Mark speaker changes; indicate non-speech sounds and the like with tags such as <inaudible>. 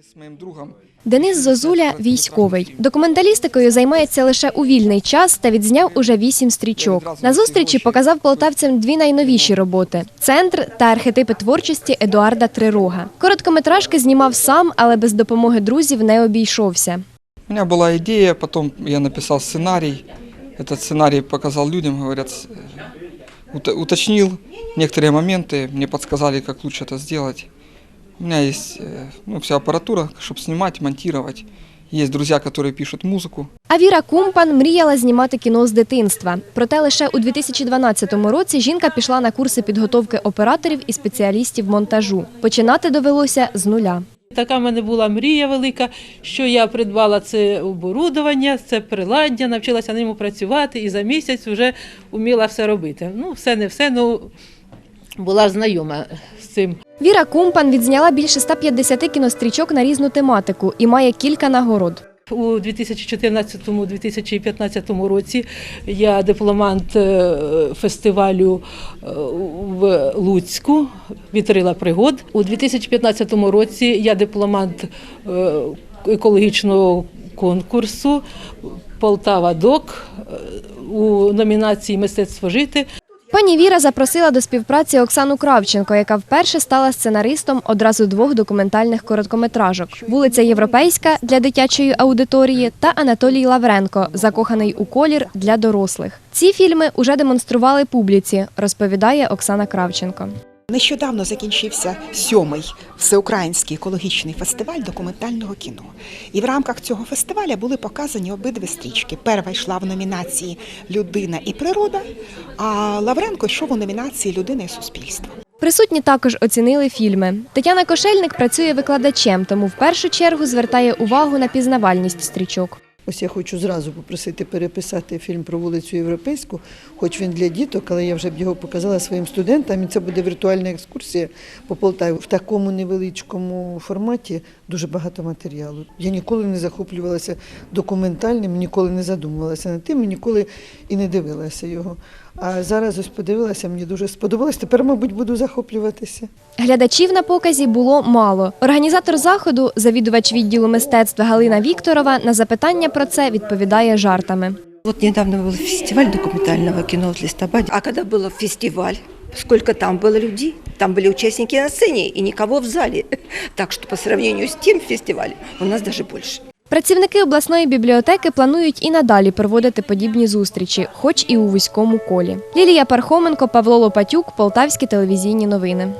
Speaker 1: С моим другом
Speaker 2: Денис Зозуля військовий. Документалістикою займається лише у вільний час та відзняв уже вісім стрічок. На зустрічі показав полтавцям дві найновіші роботи: центр та архетипи творчості Едуарда Трирога. Короткометражки знімав сам, але без допомоги друзів не обійшовся.
Speaker 1: У меня была идея, потом я написал сценарий. Этот сценарий показал людям, говорят, с- э, ут- уточнил некоторые моменты, мне подсказали, как лучше это сделать. У меня есть э, ну, вся аппаратура, чтобы снимать, монтировать. Есть друзья, которые пишут музыку.
Speaker 2: А Віра Кумпан мріяла знімати кіно з дитинства. Проте лише у 2012 році жінка пішла на курси підготовки операторів і спеціалістів монтажу. Починати довелося з нуля.
Speaker 3: Така в мене була мрія велика, що я придбала це оборудування, це приладдя, навчилася на ньому працювати і за місяць вже вміла все робити. Ну, все не все, ну була знайома з цим.
Speaker 2: Віра Кумпан відзняла більше 150 кінострічок на різну тематику і має кілька нагород.
Speaker 3: У 2014-2015 році я дипломант е, фестивалю е, в Луцьку «Вітрила пригод. У 2015 році я дипломант е, екологічного конкурсу Полтава Док у номінації Мистецтво жити.
Speaker 2: Пані Віра запросила до співпраці Оксану Кравченко, яка вперше стала сценаристом одразу двох документальних короткометражок: Вулиця Європейська для дитячої аудиторії та Анатолій Лавренко Закоханий у колір для дорослих. Ці фільми уже демонстрували публіці, розповідає Оксана Кравченко.
Speaker 4: Нещодавно закінчився сьомий всеукраїнський екологічний фестиваль документального кіно. І в рамках цього фестиваля були показані обидві стрічки. Перша йшла в номінації Людина і природа, а Лавренко йшов у номінації Людина і суспільство.
Speaker 2: Присутні також оцінили фільми. Тетяна Кошельник працює викладачем, тому в першу чергу звертає увагу на пізнавальність стрічок.
Speaker 5: Ось я хочу зразу попросити переписати фільм про вулицю Європейську, хоч він для діток, але я вже б його показала своїм студентам. І це буде віртуальна екскурсія по Полтаві. В такому невеличкому форматі дуже багато матеріалу. Я ніколи не захоплювалася документальним, ніколи не задумувалася над тим, ніколи і не дивилася його. А зараз ось подивилася, мені дуже сподобалось. Тепер, мабуть, буду захоплюватися.
Speaker 2: Глядачів на показі було мало. Організатор заходу, завідувач відділу мистецтва Галина Вікторова, на запитання про це відповідає жартами.
Speaker 6: Вот недавно был фестиваль документального кино в Листопаде. А когда был фестиваль, сколько там было людей? Там были участники на сцене и никого в зале. <laughs> Так что по сравнению с тем фестивалем у нас даже больше.
Speaker 2: Працівники обласної бібліотеки планують і надалі проводити подібні зустрічі, хоч і у вузькому колі. Лілія Пархоменко, Павло Лопатюк, Полтавські телевізійні новини.